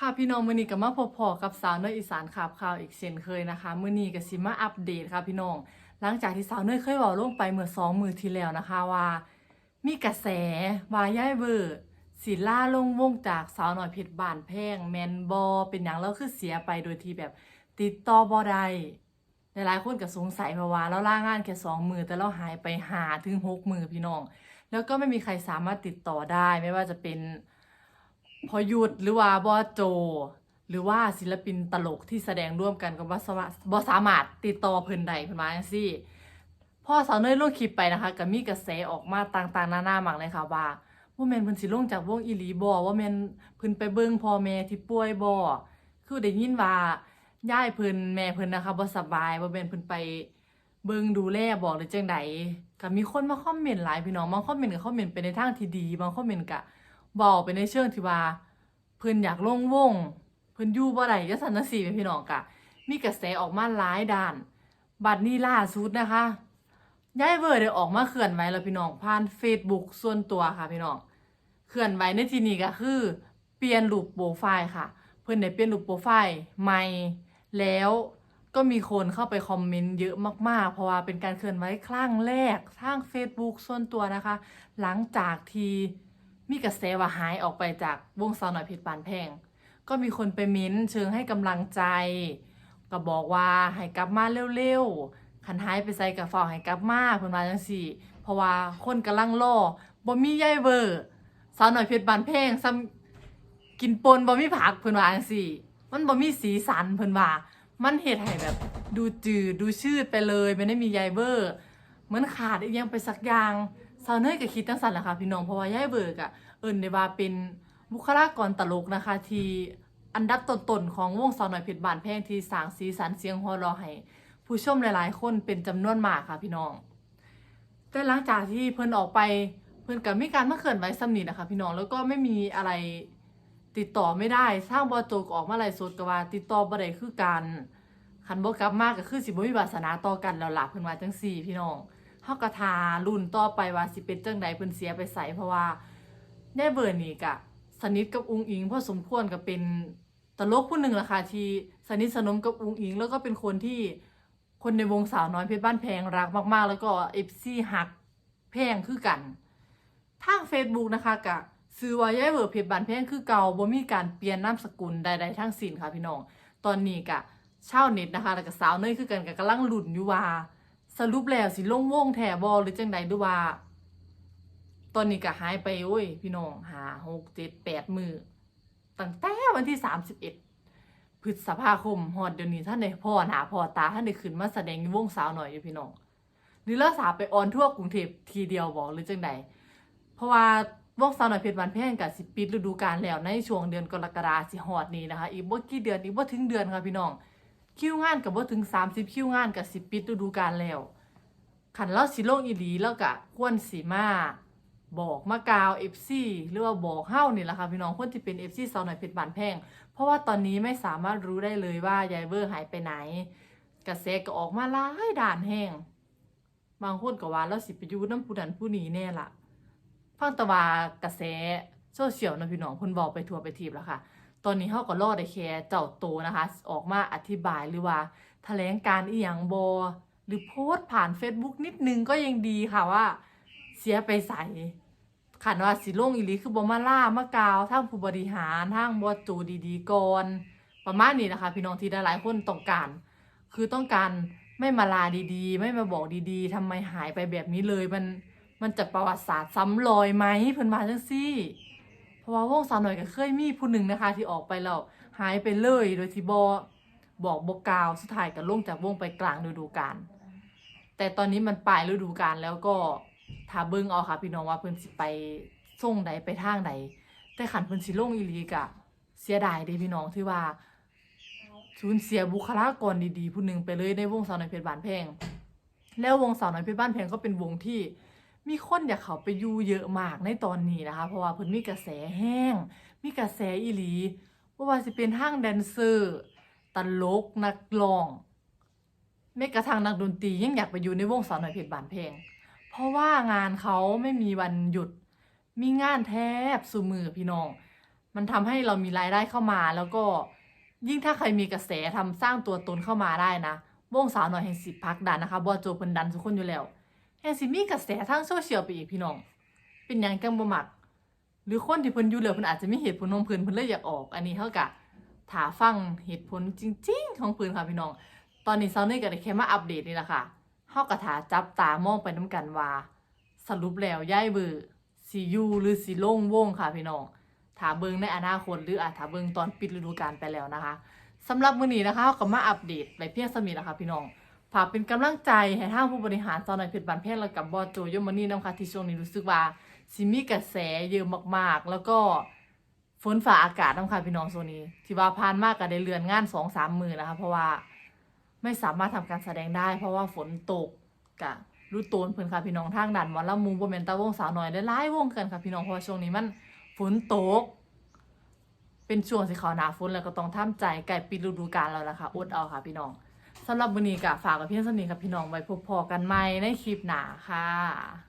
ค่ะพี่น้องมือนี้ก็มาพบพอกับสาวน้อยอีสานข่าวข่าวอีกเช่นเคยนะคะมือนี้ก็สิมาอัปเดตค่ะพี่น้อง หลังจากที่สาวน้อยเคยเว้าลงไปเมื่อสองมือที่แล้วนะคะว่า มีกระแสว่ายายเบอร์สิล่าลงวงจากสาวน้อยเพชรบานแพงแมนบอเป็นหยังแล้วคือเสียไปโดยที่แบบติดต่อบ่ได้หลายๆคนก็สงสัยเพราว่าเราล่างานแค่สองมือแต่เราหายไปหาถึงหกมือพี่น้อง แล้วก็ไม่มีใครสามารถติดต่อได้ไม่ว่าจะเป็น พอหยุดหรือว่าบอโจ หรือว่าศิลปินตลกที่แสดงร่วมกันก็บ่สบ่สามารถติดต่อเพิ่นใดเพิ่นว่าจังซี่พ่อสาวเนยลงคลิปไปนะคะก็มีกระแสออกมาต่างๆ นานามากเลยค่ะว่าว่าแมนเพิ่นสิลงจากวงอีหลีบ่ว่าแมนเพิ่นไปเบิ่งพ่อแม่ที่ป่วยบ่คือได้ยินว่ายายเพิ่นแม่เพิ่นนะคะบ่สบายบ่แม่นเพิ่นไปเบิ่งดูแลบ่หรือจังใดก็มีคนมาคอมเมนต์หลายพี่น้องบางคอมเมนต์ก็คอมเมนต์ไปในทางที่ดีบางคอมเมนต์ก็ เว้าไปในเชิงที่ว่าเพิ่นอยากลงวงเพิ่นอยู่บ่ได้จันจังซี่แม่พี่น้องกะ มีกระแสออกมาหลายด้าน บัดนี้ล่าสุดนะคะย้ายเวอร์ได้ออกมาเคลื่อนไหวแล้วพี่น้องผ่าน Facebook ส่วนตัวค่ะพี่น้องเคลื่อนไหวในที่นี้ก็คือ เปลี่ยนรูปโปรไฟล์ค่ะ เพิ่นได้เปลี่ยนรูปโปรไฟล์ใหม่แล้วก็มีคนเข้าไปคอมเมนต์เยอะมากๆ เพราะว่าเป็นการเคลื่อนไหวครั้งแรกทาง Facebook ส่วนตัวนะคะ หลังจากที่ มีกระแสว่าหายออกไปจากวงสาวหน่อยเพชรปานแพง ก็มีคนไปเม้นเชิงให้กำลังใจ ก็บอกว่าให้กลับมาเร็วๆขันหายไปใส่กับฝ่าให้กลับมาเพิ่นว่าจังซี่ เพราะว่าคนกำลังรอบ่มียายเวอร์สาวหน่อยเพชรบานแพงซ้ำกินปนบ่มีผักเพิ่นว่าจังซี่ มันบ่มีสีสันเพิ่นว่า มันเฮ็ดให้แบบดูจืดดูชืดไปเลยไม่ได้มียายเบอร์เหมือนขาดอีกอยังไปสักอย่าง สาวเนยก็คิดตั้งสันแหละค่ะพี่น้องเพราะว่ายายเบิกอะเอิญได้ว่าเป็นบุคลากรตลกนะคะ ที่อันดับต้นๆของวงสาวน้อยเพชรบานแพงที่สร้างสีสันเสียงหัวเราะให้ผู้ชมหลายๆ คนเป็นจำนวนมากค่ะพี่น้อง แต่หลังจากที่เพิ่นออกไปเพิ่นก็มีการมาเคลื่อนไหวซ้ำนี่นะคะ พี่น้องแล้วก็ไม่มีอะไรติดต่อไม่ได้สร้างบอโจก็ออกมาไลฟ์สดก็ว่า ติดต่อบ่ได้คือกันคันบ่กลับมาก็คือสิบ่มีวาสนาต่อกันแล้วล่ะเพิ่นว่าจังซี่พี่น้อง เฮาก็ทารุ่นต่อไปว่าสิเป็นจังใดเพิ่นเสียไปไสเพราะว่าแน่เบิร์นี่ก็สนิทกับอุงอิงพอสมควรก็เป็นตลกผู้หนึ่งล่ะค่ะที่สนิทสนมกับอุงอิง แล้วก็เป็นคนที่คนในวงสาวน้อยเพชรบ้านแพงรักมาก ๆ แล้วก็ FC ฮักแพงคือกันทาง Facebook นะคะกะซื้อว่ายายเวอร์เพชรบานแพงคือเก่าบ่มีการเปลี่ยนนามสกุลใดๆทั้งสิ้นค่ะพี่น้อง ตอนนี้กะชาวเน็ตนะคะ แล้วก็สาวเนยคือกันกะกำลังหลุ้นอยู่ว่า สรุปแล้วสิลงวงแถบอหรือจังใดหรือว่า ตอนนี้ก็หายไปโอ้ย พี่น้องหาหกเจ็ดแปดมือตั้งแต่วันที่สามสิบเอ็ดพฤษภาคมฮอดเดี๋ยวนี้ท่านได้พ่อหนาพ่อตาท่านได้ขึ้นมาแสดงวงสาวหน่อยอยู่พี่น้องหรือเลิกสาวไปออนทั่วกรุงเทพทีเดียวบอกหรือจังใดเพราะว่าวงสาวหน่อยเพชรบานแพงกับสิปิดฤดูกาลแล้วในช่วงเดือนกรกฎาสิฮอดนี้นะคะ อีกบ่กี่เดือนอีกบ่ถึงเดือนค่ะพี่น้อง คิวงานกับบ่าถึง 30 คิวงานกับสิปิดฤดูกาลแล้วขันเราสิลงอีหลีแล้วก็ควรสิมาบอกมากล่าว FC หรือว่าบอกเฮานี่แหละค่ะพี่น้องคนที่เป็น FC สาวหน่อยเพชรบานแพง เพราะว่าตอนนี้ไม่สามารถรู้ได้เลยว่ายายเวอร์หายไปไหน กระแสก็ออกมาหลายด่านแห้ง บางคนก็ว่าเราสิไปยูน้ำผู้นั้นผู้นี้แน่ละฟังตะวากระแสโซเชียลนะพี่น้องเพิ่นบอกไปทั่วไปทีบแล้วค่ะ ตอนนี้เฮาก็รอได้แค่เจ้าโตนะคะ ออกมาอธิบายหรือว่าแถลงการอีหยังบอหรือโพสต์ผ่าน Facebook นิดนึงก็ยังดีค่ะว่า เสียไปใส่ขันว่าสิลงอีหลีคือบ่มาล่ามากาวทางผู้บริหารทางบอจูดีๆก่อนประมาณนี้นะคะ พี่น้องที่หลายคนต้องการ คือต้องการไม่มาลาดีๆ ไม่มาบอกดีๆทำไมหายไปแบบนี้เลยมันมันจะประวัติศาสตร์ซ้ำรอยไหมเพิ่นว่าจังซี่ ราะว่าวงสาวหน่อยก็เคยมีผู้หนึ่งนะคะ ที่ออกไปแล้วหายไปเลยโดยที่บอบอกบอกกาวสุดท้ายก็ลงจากวงไปกลางฤดูกาลแต่ตอนนี้มันปลายฤดูกาลแล้วก็ถ้าเบิ่งเอาค่ะ พี่น้องว่าเพิ่นสิไปส่งใดไปทางใดแต่ขันเพิ่นสิล่งอีหลีกะเสียดายเด้พี่น้องที่ว่าสูญเสียบุคลากรดีๆ ผู้หนึ่งไปเลยในวงสาวน้อยเพชรบานแพงแล้ววงสาวน้อยเพชรบ้านแพงก็เป็นวงที่ มีคนอยากเขาไปยูเยอะมากในตอนนี้นะคะ เพราะว่าเพิ่นมีกระแสแห้ง มีกระแสอีหลีว่าว่าสิเป็นทางแดนเซอร์ ตลกนักร้องแม้กระทั่งนักดนตรียังอยากไปอยู่ในวงสาวหน้อยเพชรบานเพลง เพราะว่างานเขาไม่มีวันหยุด มีงานแทบสุมือพี่น้อง มันทำให้เรามีรายได้เข้ามาแล้วก็ยิ่งถ้าใครมีกระแสทำสร้างตัวตนเข้ามาได้นะวงสาวหน่อยแห่งสิบพักดันนะคะบอโจเพิ่นดันทุกคนอยู่แล้ว งสิมีกระแสทางโซเชียลไปอีกพี่น้อง เป็นหยังจังบ่มัก หรือคนที่เพิ่นอยู่แล้วเพิ่นอาจจะมีเหตุผลของเพิ่นเพิ่นเลยอยากออก อันนี้เท่ากับถาฟังเหตุผลจริง ๆ ของเพิ่นค่ะพี่น้อง ตอนนี้ซาวเนยก็ได้แค่มาอัปเดตนี่แหละค่ะเฮาก็ถาจับตามองไปนํกันว่า สรุปแล้วย้ายเบอร์สิอยู่หรือสิลงวงค่ะพี่น้องถาเบิงในอนาคตหรืออาจถาเบิงตอนปิดฤดูกาลไปแล้วนะคะสำหรับมื้อนี้นะคะเราก็มาอัปเดตไปเพียงสมีแล้วค่ะพี่น้อง ฝากเป็นกำลังใจให้ทางผู้บริหารซาวน้อยเพชรบานแพงและกับบอโจยมนี่นะคะที่ช่วงนี้รู้สึกว่าสิมีกระแสเยอะมากๆ แล้วก็ฝนฝ่าอากาศน้ำค่ะพี่น้องโซนนี้ที่ว่าผ่านมากก็ได้เลือนงานสองสามมือนะคะ เพราะว่าไม่สามารถทำการแสดงได้ เพราะว่าฝนตกกะรู้ตัวเพิ่อนค่ะพี่น้องทางดันหมอลำมูบ่แม่นตาวงสาวน้อยได้หลายวงกันค่ะพี่น้องเพราะว่าช่วงนี้มันฝนตก เป็นช่วงสิเขาหนาฝนแล้วก็ต้องท่ามใจใกล้ปิดฤดูกาลแล้วล่ะค่ะอดเอาค่ะพี่น้อง สำหรับวันนี้ก็ฝากกับเพียงสนิทกับพี่น้องไว้พบพอกันใหม่ในคลิปหน้าค่ะ